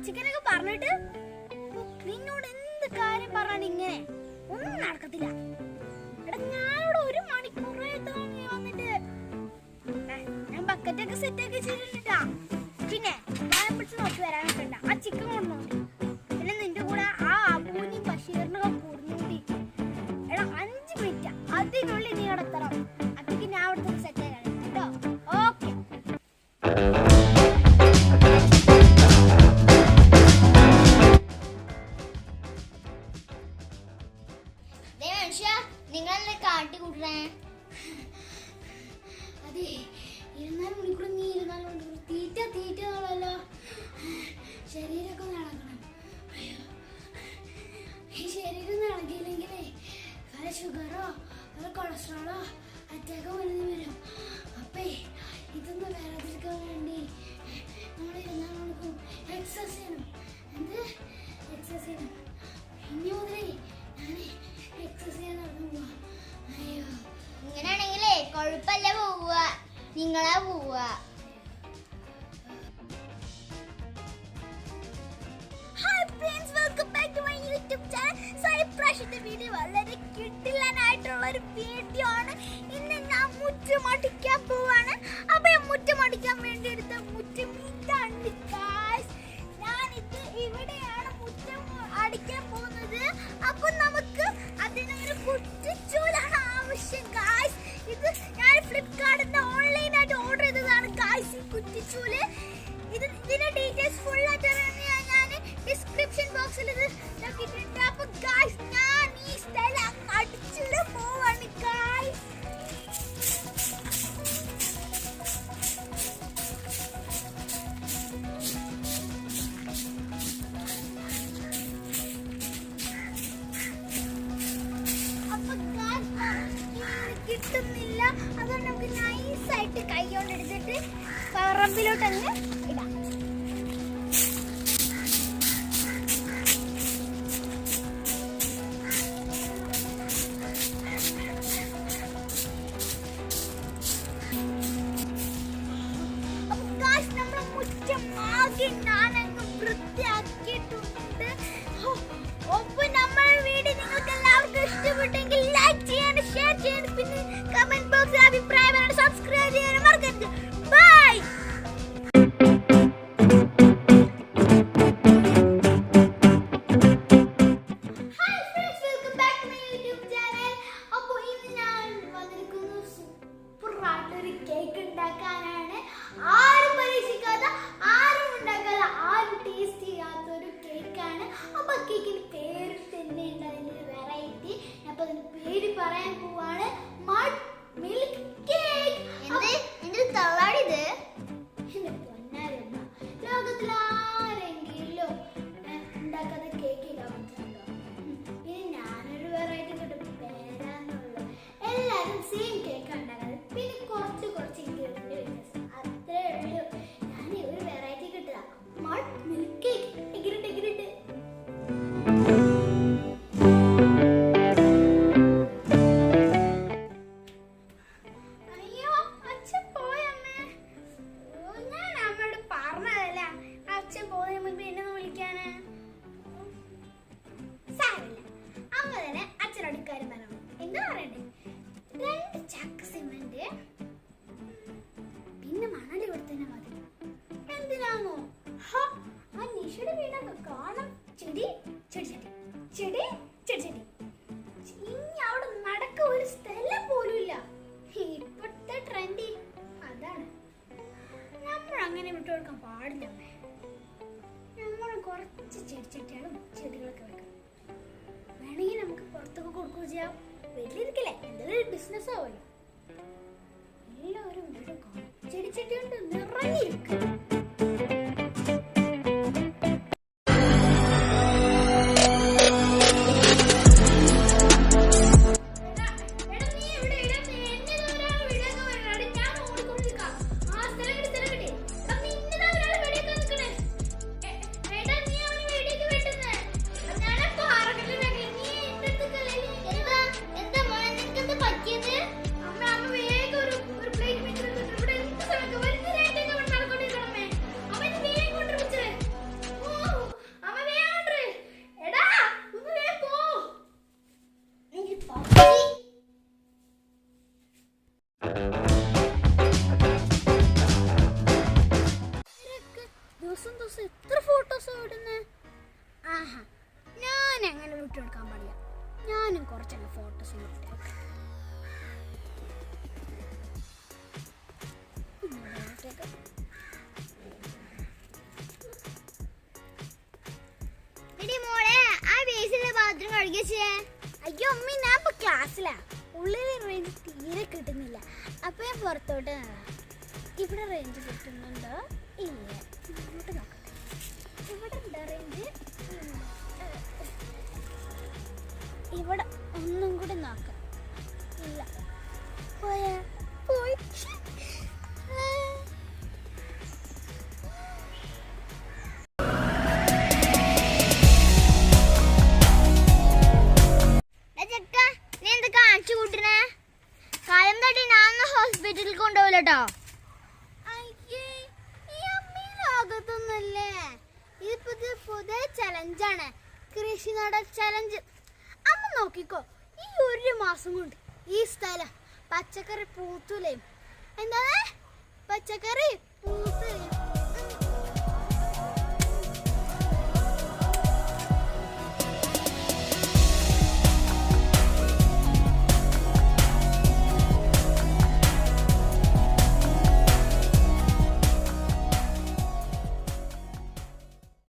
അച്ചിക്കനൊക്കെ പറഞ്ഞിട്ട്? നിന്നോട് എന്ത് കാര്യം പറഞ്ഞാൽ ഇങ്ങനെ ഒന്നും നടക്കത്തില്ല. എടാ ഞാനിവിടെ ഒരു മണിക്കൂറായി തോന്നി വന്നിട്ട്. ഞാൻ ബക്കറ്റൊക്കെ സെറ്റ് ആക്കി ചെയ്തിട്ടാ പിന്നെ ഞാൻ പിടിച്ച് നോക്കി വരാനൊക്കെ ഉണ്ട്. ആ ചിക്കൻ കൊണ്ടുപോയി പിന്നെ നിന്റെ കൂടെ ആ അബൂനി ബഷീറിനൊക്കെ കൂടുന്നുണ്ട് എടാ അഞ്ച് മിനിറ്റ്. അതിനുള്ളിൽ നീ അവിടെ എത്തണം. അതൊക്കെ ഞാൻ അവിടുത്തെ സെറ്റ് ആക്കാൻ കേട്ടോ? ഓക്കെ. കൂട്ടണേ അതെ ഇരുന്നാൽ മണിക്കൂർ നീ ഇരുന്നാൽ മണിക്കൂർ തീറ്റ തീറ്റ എന്നുള്ളല്ലോ ശരീരമൊക്കെ നടക്കണം ഈ ശരീരം നടക്കിയില്ലെങ്കിലേ പല ഷുഗറോ പല കൊളസ്ട്രോളോ അറ്റാക്കോ വരുന്ന വരും. അപ്പേ ഇതൊന്ന് വേറെതിരിക്കാൻ വേണ്ടി നമ്മൾ ഇരുന്നാൽ മണിക്കൂർ എക്സസൈസ് ചെയ്യണം. എന്ത്? എക്സസൈസ് ചെയ്യണം. നിങ്ങളാ പോവാ hi friends welcome back to my YouTube channel so ഇപ്രാവശ്യത്തെ വീഡിയോ വളരെ കിട്ടില്ലാനായിട്ടുള്ള ഒരു വീഡിയോ ആണ്. ഇന്ന് ഞാൻ മുറ്റമടിക്കാൻ പോവാണ്. അപ്പോൾ മുറ്റമടിക്കാൻ വേണ്ടി എടുത്ത മുറ്റം ഇതാണ് ഇത് ഇതിന്റെ ഡീറ്റെയിൽസ് ഫുൾ ആയിട്ട് ഞാൻ ഡിസ്ക്രിപ്ഷൻ ബോക്സിൽ ഇത് നോക്കിയിട്ടുണ്ട് അപ്പൊ ഗായ്സ് ഞാൻ ഈ സ്റ്റൈൽ അടിച്ചിട്ട് പോവാണ് ഗായ്സ് കിട്ടുന്നില്ല. അതുകൊണ്ട് നമുക്ക് നൈസായിട്ട് കൈ കൊണ്ട് എടുത്തിട്ട് പറമ്പിലോട്ട് അങ്ങ് ഇടാം. കേക്കിന് പേര് തന്നെ ഉണ്ട് അതിന്റെ വെറൈറ്റി അപ്പോൾ അതിന്റെ പേര് പറയാൻ പോവാണ് മഡ് കൊടുക്കുകയും ചെയ്യാം വീട്ടിലിരിക്കില്ലേ? എന്തെങ്കിലും ബിസിനസ് ആവുമല്ലോ എല്ലാവരും ചെടിച്ചട്ടി കൊണ്ട് നിറഞ്ഞിരിക്കും. ഫോട്ടോസ് എത്ര ഫോട്ടോസ് ഇടുന്നേ? ആഹാ ഞാൻ അങ്ങനെ വിട്ടെടുക്കാൻ പാടില്ല. ഞാനും കുറച്ചങ്ങ് ഫോട്ടോസ് കഴുകിച്ചേ അയ്യോ അമ്മ ഞാൻ ഇപ്പൊ ക്ലാസ്സിലാ ഉള്ളിൽ റേഞ്ച് തീരെ കിട്ടുന്നില്ല. അപ്പൊ ഞാൻ പുറത്തോട്ട് നടക്കാം ഇവിടെ റേഞ്ച് കിട്ടുന്നുണ്ടോ? ഇല്ല. ഇങ്ങോട്ട് നോക്കട്ടെ ഇവിടെ ഉണ്ടോ റേഞ്ച് ഇവിടെ ഒന്നും കൂടി നോക്കാം. ഇല്ല. പോയാ? പോയി. കാലം തട്ടി ഞാൻ ഹോസ്പിറ്റലിൽ കൊണ്ടുപോകില്ല അയ്യേ ഈ അമ്മ ഇതിപ്പോ ഇത് പുതിയ ചലഞ്ചാണ് കൃഷി നട ചലഞ്ച് അമ്മ നോക്കിക്കോ ഈ ഒരു മാസം കൊണ്ട് ഈ സ്ഥലം പച്ചക്കറി പൂത്തുലയും എന്താ? പച്ചക്കറി പൂത്തുലയും